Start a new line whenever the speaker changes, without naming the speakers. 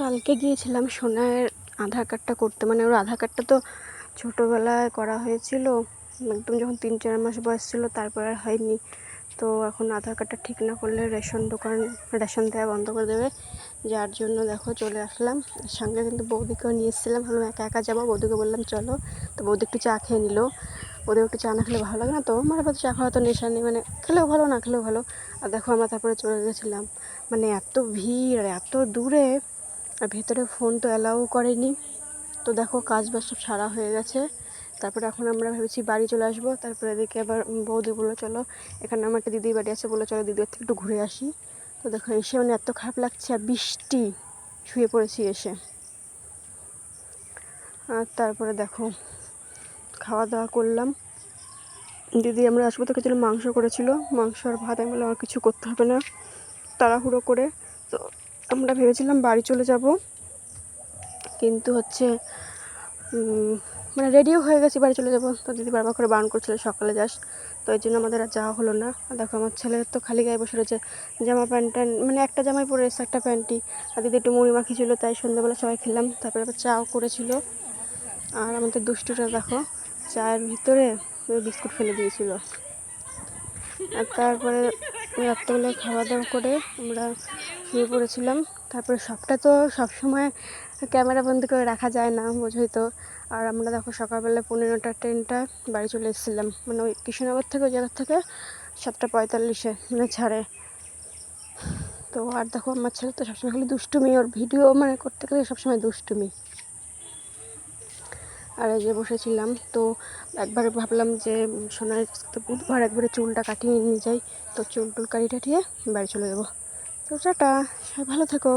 কালকে গিয়েছিলাম সোনার আধার কার্ডটা করতে। মানে ওর আধার কার্ডটা তো ছোটোবেলায় করা হয়েছিল। একদম যখন তিন, চার মাস বয়স ছিল, তারপর আর হয়নি। তো এখন আধার কার্ডটা ঠিক না করলে রেশন দোকান, রেশন দেওয়া বন্ধ করে দেবে। যার জন্য দেখো চলে আসলাম। সঙ্গে কিন্তু বৌদিকেও নিয়ে এসেছিলাম। ভাবলাম একা একা যাব। বৌদিকে বললাম, চলো। তো বৌদি একটু চা খেয়ে নিল। ওদের একটু চা না খেলে ভালো লাগে না তো। আমার আবার চা খাওয়া তো নেশা নেই। মানে খেলেও ভালো, না খেলেও ভালো। আর দেখো আমরা তারপরে চলে গেছিলাম। মানে এত ভিড় আর এত দূরে। আর ভেতরে ফোন তো অ্যালাউ করেনি। তো দেখো কাজ বাজ সব সারা হয়ে গেছে। তারপরে এখন আমরা ভেবেছি বাড়ি চলে আসব। তারপরে এদিকে আবার বৌদি বলল, চলো, এখানে আমার একটা দিদির বাড়ি আছে। বলল, চলো দিদির থেকে একটু ঘুরে আসি। তো দেখো এসে মানে এত খারাপ লাগছে আর বৃষ্টি শুয়ে পড়েছি এসে। আর তারপরে দেখো খাওয়া দাওয়া করলাম। দিদি আমরা আসব তো কিছু মাংস করেছিল। মাংস আর ভাত আমি আর কিছু করতে হবে না। তাড়াহুড়ো করে তো আমরা ভেবেছিলাম বাড়ি চলে যাব। কিন্তু হচ্ছে মানে রেডিও হয়ে গেছি বাড়ি চলে যাব। তো দিদি বারবার করে বারণ করছিল, সকালে যাস। তো এই জন্য আমাদের আর যাওয়া হলো না। দেখো, আমার ছেলে তো খালি গায়ে বসে রয়েছে। জামা প্যান্টটা মানে একটা জামাই পরে এসে একটা প্যান্টি আর দিদি একটু মুড়ি মাখি ছিল তাই সন্ধ্যাবেলা সবাই খেলাম। তারপরে আবার চাও করেছিল। আর আমাদের দুষ্টুটা দেখো, চায়ের ভিতরে বিস্কুট ফেলে দিয়েছিল। আর তারপরে রাত্রেবেলায় খাওয়া দাওয়া করে আমরা শুয়ে পড়েছিলাম। তারপরে সবটা তো সবসময় ক্যামেরা বন্দি করে রাখা যায় না, বোঝোই তো। আর আমরা দেখো সকালবেলা পনেরোটা ট্রেনটা বাড়ি চলে এসেছিলাম। মানে ওই কৃষ্ণনগর থেকে ওই জায়গার থেকে সাতটা পঁয়তাল্লিশে মানে ছাড়ে। তো আর দেখো, আমার ছেলে তো সবসময় খালি দুষ্টুমি, ওর ভিডিও মানে করতে গেলে সবসময় দুষ্টুমি। আর এই যে বসেছিলাম, তো একবার ভাবলাম যে সোনার বুধবার একবারে চুলটা কাটিয়ে নিয়ে যাই, তো চুল টুল কাটিয়ে টাটিয়ে বাড়ি চলে যাব। তো টাটা ভালো থেকো।